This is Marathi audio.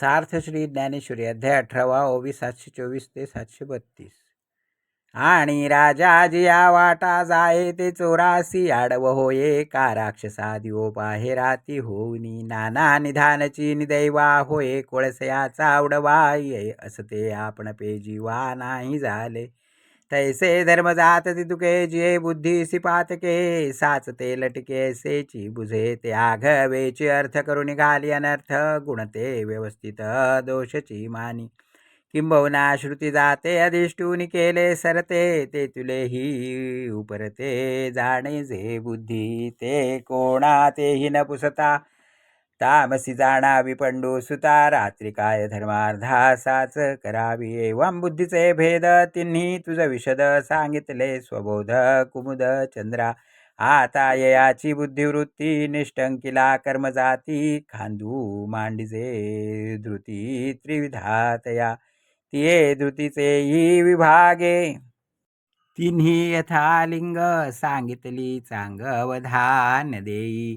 सार्थ श्री ज्ञानेश्वरी अध्याय अठरावा ओवी सातशे चोवीस ते सातशे बत्तीस. आणि राजा जिया वाटा जाये ते चोरासी आडव होये. का राक्षसा दिवो पाहे राती होऊनी. नाना निधानची निदैवा होये. कोळसयाचा उडवाये असते आपण पेजीवा नाही झाले. तैसे धर्म जात तितुके जे के पातके साचते लटके सेची बुझे ते आघवेची अर्थ करून निघाली अनर्थ गुणते व्यवस्थित दोषची मानी. किंबहुना श्रुती जाते अधिष्ठून केले सरते ते तुले ही उपरते जाणे जे बुद्धी ते कोणा तेही न पुसता. तामसी जाणावी पंडू सुता रात्री काय धर्मार्धासाच करावी? एवं बुद्धीचे भेद तिन्ही तुझ विशद सांगितले स्वबोध कुमुद चंद्रा. आता ययाची बुद्धिवृत्ती निष्टंकिला कर्मजाती खांदू मांडिजे धृती त्रिविधातया. तिये धृतीचेही विभागे. तिन्ही यथालिंग सांगितली चांगवधान देई.